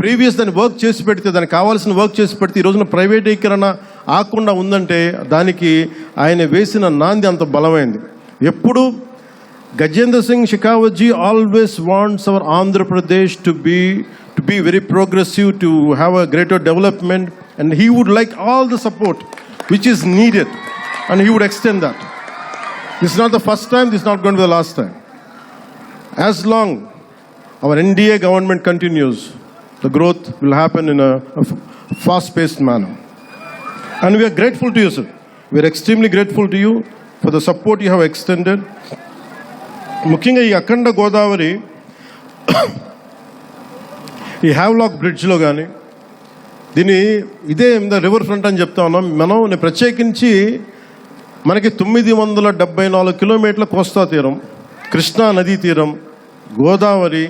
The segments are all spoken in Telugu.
ప్రీవియస్ దాన్ని వర్క్ చేసి పెడితే దానికి కావాల్సిన వర్క్ చేసి పెడితే ఈ రోజున ప్రైవేటీకరణ ఆకుండా ఉందంటే దానికి ఆయన వేసిన నాంది అంత బలమైంది. ఎప్పుడు? Gajendra Singh Shekhawatji always wants our Andhra Pradesh to be to be very progressive to have a greater development and he would like all the support which is needed and he would extend that this not the first time this not gone the last time as long our NDA government continues the growth will happen in a, a fast-paced manner. And we are grateful to you, sir. We are extremely grateful to you for the support you have extended. ముఖ్యంగా ఈ అఖండ గోదావరి ఈ హ్యావ్లాక్ బ్రిడ్జ్లో కానీ దీని ఇదే ద రివర్ ఫ్రంట్ అని చెప్తా ఉన్నాం మనం ప్రత్యేకించి మనకి తొమ్మిది వందల డెబ్బై నాలుగు కిలోమీటర్ల కోస్తా తీరం కృష్ణా నదీ తీరం గోదావరి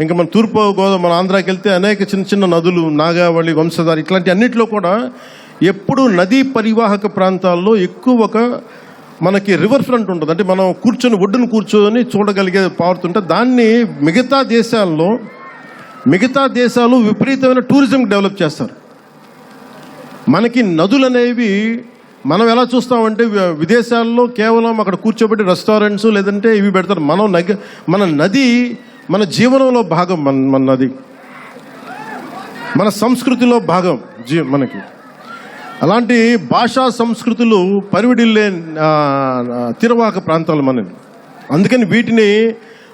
ఇంకా మన తూర్పు గోదావరి మన ఆంధ్రాకి వెళ్తే అనేక చిన్న చిన్న నదులు నాగావళి వంశధార ఇట్లాంటి అన్నిటిలో కూడా ఎప్పుడు నదీ పరివాహక ప్రాంతాల్లో ఎక్కువ ఒక మనకి రివర్ ఫ్రంట్ ఉంటుంది. అంటే మనం కూర్చొని ఒడ్డును కూర్చొని చూడగలిగే పారుతుంటే దాన్ని మిగతా దేశాల్లో మిగతా దేశాలు విపరీతమైన టూరిజం డెవలప్ చేస్తారు. మనకి నదులు అనేవి మనం ఎలా చూస్తామంటే విదేశాల్లో కేవలం అక్కడ కూర్చోబెట్టి రెస్టారెంట్స్ లేదంటే ఇవి పెడతారు. మనం నగ మన నది మన జీవనంలో భాగం మన మనది. మన సంస్కృతిలో భాగం జీ మనకి. అలాంటి భాషా సంస్కృతులు పరివిడిల్లే ఆ, ప్రాంతాలు మనది అందుకని వీటిని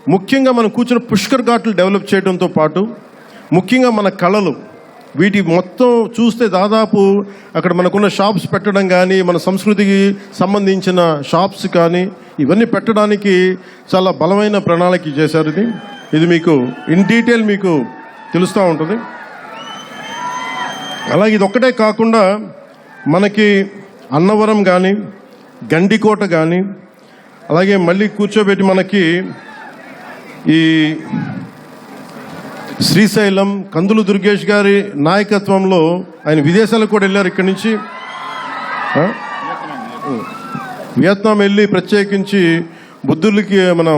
ముఖ్యంగా మనం కూర్చున్న పుష్కర్ ఘాట్లు డెవలప్ చేయడంతో పాటు ముఖ్యంగా మన కళలు వీటి మొత్తం చూస్తే దాదాపు అక్కడ మనకున్న షాప్స్ పెట్టడం కానీ మన సంస్కృతికి సంబంధించిన షాప్స్ కానీ ఇవన్నీ పెట్టడానికి చాలా బలమైన ప్రణాళిక చేశారు ఇది. ఇది మీకు ఇన్ డీటెయిల్ మీకు తెలుస్తూ ఉంటుంది. అలాగే ఇది ఒక్కటే కాకుండా మనకి అన్నవరం కానీ గండికోట కానీ అలాగే మళ్ళీ కూర్చోబెట్టి మనకి ఈ శ్రీశైలం కందులు దుర్గేష్ గారి నాయకత్వంలో ఆయన విదేశాలకు కూడా వెళ్ళారు ఇక్కడి నుంచి. వియత్నాం వెళ్ళి ప్రత్యేకించి బుద్ధులకి మన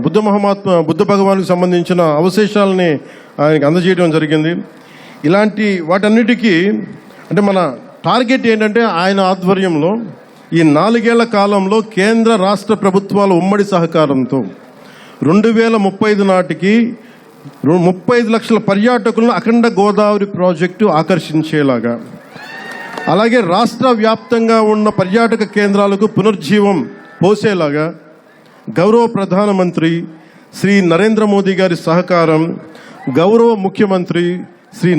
బుద్ధ మహమాత్మ బుద్ధ భగవానికి సంబంధించిన అవశేషాలని ఆయనకి అందజేయడం జరిగింది. ఇలాంటి వాటన్నిటికీ అంటే మన టార్గెట్ ఏంటంటే ఆయన ఆధ్వర్యంలో ఈ నాలుగేళ్ళ కాలంలో కేంద్ర రాష్ట్ర ప్రభుత్వాల ఉమ్మడి సహకారంతో రెండు వేల ముప్పై ఐదు నాటికి ముప్పై ఐదు లక్షల పర్యాటకులను అఖండ గోదావరి ప్రాజెక్టు ఆకర్షించేలాగా అలాగే రాష్ట్ర వ్యాప్తంగా ఉన్న పర్యాటక కేంద్రాలకు పునర్జీవం పోసేలాగా గౌరవ ప్రధానమంత్రి శ్రీ నరేంద్ర మోదీ గారి సహకారం గౌరవ ముఖ్యమంత్రి శ్రీ